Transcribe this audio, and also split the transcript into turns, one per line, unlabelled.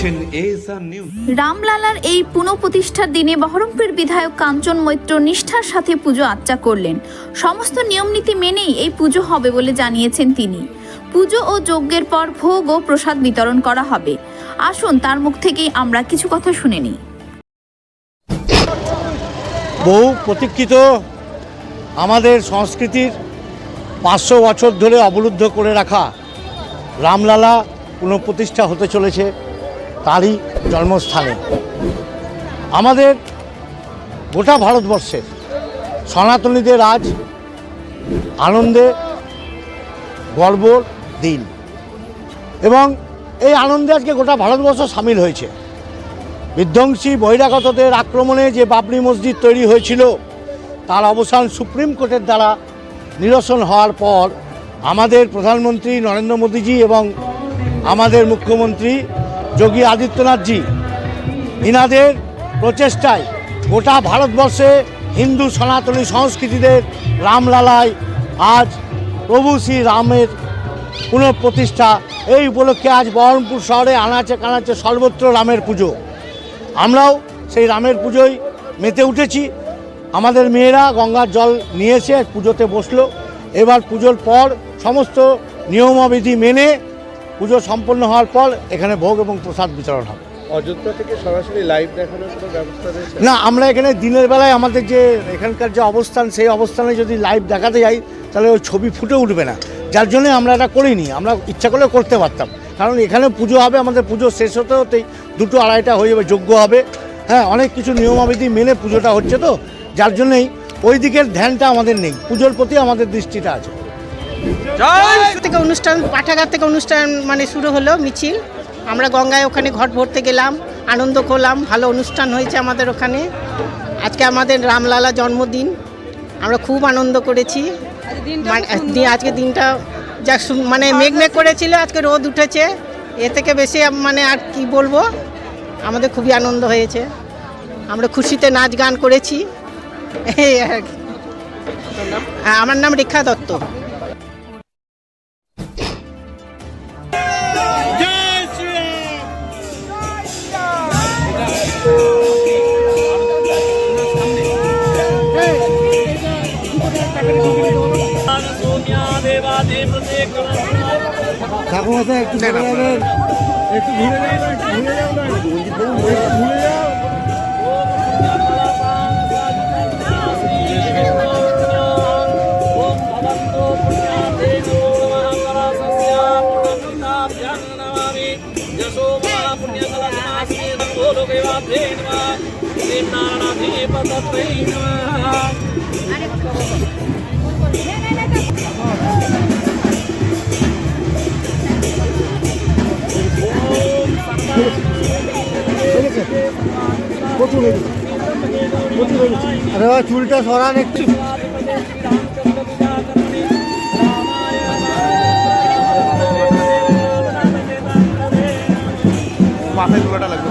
দেখছেন
রামলালার এই পুনঃপ্রতিষ্ঠার দিনে বহরমপুর বিধায়ক কাঞ্চন মৈত্র নিষ্ঠার সাথে পুজো আচ্চা করলেন। সমস্ত নিয়মনীতি মেনেই এই পুজো হবে বলে জানিয়েছেন তিনি। পুজো ও যজ্ঞের পর ভোগ ও প্রসাদ বিতরণ করা হবে। আসুন তার মুখ থেকেই আমরা কিছু কথা শুনে নিই।
বহু প্রতীক্ষিত আমাদের সংস্কৃতির পাঁচশো বছর ধরে অবরুদ্ধ করে রাখা রামলালা পুনঃপ্রতিষ্ঠা হতে চলেছে। তারই জন্মস্থানে। আমাদের গোটা ভারতবর্ষের সনাতনীদের আজ আনন্দে গর্বর দিন। এবং এই আনন্দে আজকে গোটা ভারতবর্ষ সামিল হয়েছে। বিধ্বংসী বহিরাগতদের আক্রমণে যে বাবরি মসজিদ তৈরি হয়েছিল, তার অবসান সুপ্রিম কোর্টের দ্বারা নিরসন হওয়ার পর আমাদের প্রধানমন্ত্রী নরেন্দ্র মোদীজি এবং আমাদের মুখ্যমন্ত্রী যোগী আদিত্যনাথজি, ইনাদের প্রচেষ্টায় গোটা ভারতবর্ষে হিন্দু সনাতনী সংস্কৃতিদের রামলালায় আজ প্রভু শ্রী রামের পুনঃপ্রতিষ্ঠা। এই উপলক্ষে আজ বহরমপুর শহরে আনাচে কানাচে সর্বত্র রামের পুজো। আমরাও সেই রামের পুজোয় মেতে উঠেছি। আমাদের মেয়েরা গঙ্গার জল নিয়ে এসে পুজোতে বসল। এবার পুজোর পর সমস্ত নিয়মাবিধি মেনে পুজো সম্পন্ন হওয়ার পর এখানে ভোগ এবং প্রসাদ বিতরণ হবে।
অযোধ্যা থেকে সরাসরি লাইভ দেখানোর কোনো ব্যবস্থা রয়েছে?
না আমরা এখানে দিনের বেলায় আমাদের যে এখানকার যে অবস্থান সেই অবস্থানে যদি লাইভ দেখাতে যাই তাহলে ওই ছবি ফুটে উঠবে না। যার জন্য আমরা এটা করিনি আমরা ইচ্ছা করলে করতে পারতাম। কারণ এখানে পুজো হবে আমাদের পুজো শেষ হতে হতেই দুটো আড়াইটা হয়ে যাবে যোগ্য হবে। হ্যাঁ অনেক কিছু নিয়মাবিধি মেনে পুজোটা হচ্ছে তো। যার জন্যই ওই দিকের ধ্যানটা আমাদের নেই। পুজোর প্রতি আমাদের দৃষ্টিটা আছে।
থেকে অনুষ্ঠান পাঠাগার থেকে অনুষ্ঠান মানে শুরু হলো মিছিল। আমরা গঙ্গায় ওখানে ঘট ভরতে গেলাম আনন্দ করলাম ভালো অনুষ্ঠান হয়েছে আমাদের ওখানে। আজকে আমাদের রামলালা জন্মদিন আমরা খুব আনন্দ করেছি। মানে আজকে দিনটা যা মানে মেঘ মেঘ করেছিল আজকে রোদ উঠেছে। এ থেকে বেশি মানে আর কি বলব আমাদের খুবই আনন্দ হয়েছে। আমরা খুশিতে নাচ গান করেছি। এই আর হ্যাঁ, আমার নাম রেখা দত্ত।
ঠাকুমাতে একটু একটু ঘুরে যাও একটু ঘুরে যাও ঘুরে আরে চুলটা সরান একটু মাথায় চুলাটা লাগবে।